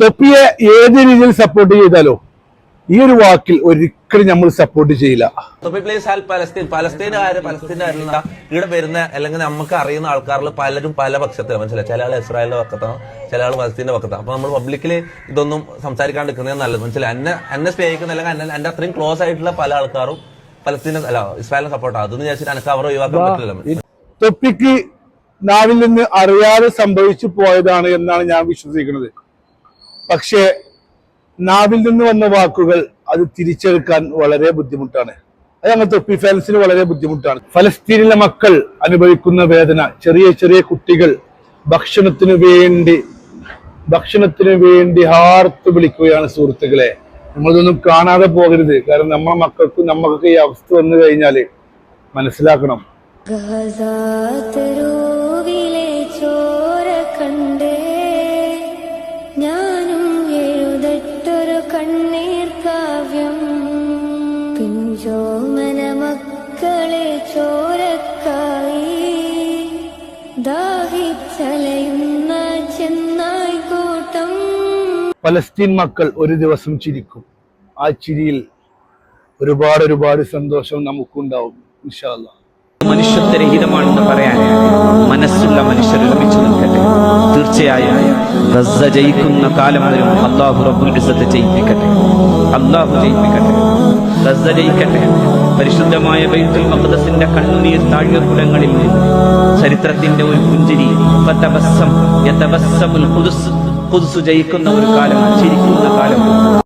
തൊപ്പിയെ ഏത് രീതിയിൽ സപ്പോർട്ട് ചെയ്താലോ ഈ ഒരു വാക്കിൽ ഒരിക്കലും നമ്മൾ സപ്പോർട്ട് ചെയ്യില്ല. തൊപ്പി പ്ലേസ് പലസ്തീൻ പലസ്തീനുകാര് പലസ്തീനുകാരിൽ ഇവിടെ വരുന്ന അല്ലെങ്കിൽ നമുക്ക് അറിയുന്ന ആൾക്കാരിൽ പലരും പല പക്ഷത്തിലാണ് മനസ്സിലായി? ചില ആൾ ഇസ്രായേലിന്റെ പക്കത്താണ് ചില ആൾ പലസ്തീന്റെ പക്കത്താണ് അപ്പൊ നമ്മൾ പബ്ലിക്കിൽ ഇതൊന്നും സംസാരിക്കാണ്ട് നിൽക്കുന്നത് നല്ലത്. മനസ്സിലായി? എന്നെ എന്നെ സ്നേഹിക്കുന്ന അല്ലെങ്കിൽ എന്റെ അത്രയും ക്ലോസ് ആയിട്ടുള്ള പല ആൾക്കാരും പലസ്തീനെ അല്ല ഇസ്രായേലിനെ സപ്പോർട്ട് അതെന്ന് വിചാരിച്ചിട്ട് എനിക്ക് അവർ ഒഴിവാക്കാൻ പറ്റില്ല തൊപ്പിക്ക് നാവിൽ നിന്ന് അറിയാതെ സംഭവിച്ചു പോയതാണ് എന്നാണ് ഞാൻ വിശ്വസിക്കുന്നത്. പക്ഷേ നാവിൽ നിന്ന് വന്ന വാക്കുകൾ അത് തിരിച്ചെടുക്കാൻ വളരെ ബുദ്ധിമുട്ടാണ്. അത് അങ്ങനത്തെ തൊപ്പി ഫാൻസിന് വളരെ ബുദ്ധിമുട്ടാണ്. ഫലസ്തീനിലെ മക്കൾ അനുഭവിക്കുന്ന വേദന ചെറിയ ചെറിയ കുട്ടികൾ ഭക്ഷണത്തിനു വേണ്ടി ഭക്ഷണത്തിന് വേണ്ടി ഹാർത്ത് വിളിക്കുകയാണ് സുഹൃത്തുക്കളെ. നമ്മളിതൊന്നും കാണാതെ പോകരുത്. കാരണം നമ്മളെ മക്കൾക്കും നമുക്കൊക്കെ ഈ അവസ്ഥ വന്നു കഴിഞ്ഞാൽ മനസ്സിലാക്കണം. കണ്ണീർ കാവ്യം. പിഞ്ചോമന മക്കളെ ചോരക്കായി. ദാഹിച്ചലയുന്ന ചെന്നായി കൂട്ടം. പലസ്തീൻ മക്കൾ ഒരു ദിവസം ചിരിക്കും. ആ ചിരിയിൽ ഒരുപാട് ഒരുപാട് സന്തോഷം നമുക്കുണ്ടാവും ഇൻഷാല്ല മനുഷ്യത്വരഹിതമാണെന്ന് പറയാൻ മനസ്സുള്ള മനുഷ്യർ ലഭിച്ചു നിൽക്കട്ടെ. തീർച്ചയായും. ഗസ ജയിക്കുന്ന കാലം വരും. അള്ളാഹു റബ്ബുൽ ഇസത്ത് ജയിപ്പിക്കട്ടെ. അള്ളാഹു ജയിപ്പിക്കട്ടെ. ഗസ ജയിക്കട്ടെ. പരിശുദ്ധമായ ബൈത്തുൽ മഖ്ദസിന്റെ കണ്ണുനീർ താഴ്വക്കുടങ്ങളിൽ നിന്ന് ചരിത്രത്തിന്റെ ഒരു പുഞ്ചിരി യതബസ്സമുൽ ഖുദ്സ്. ഖുദ്സ് ജയിക്കുന്ന ഒരു കാലം ചിരിക്കുന്ന കാലം.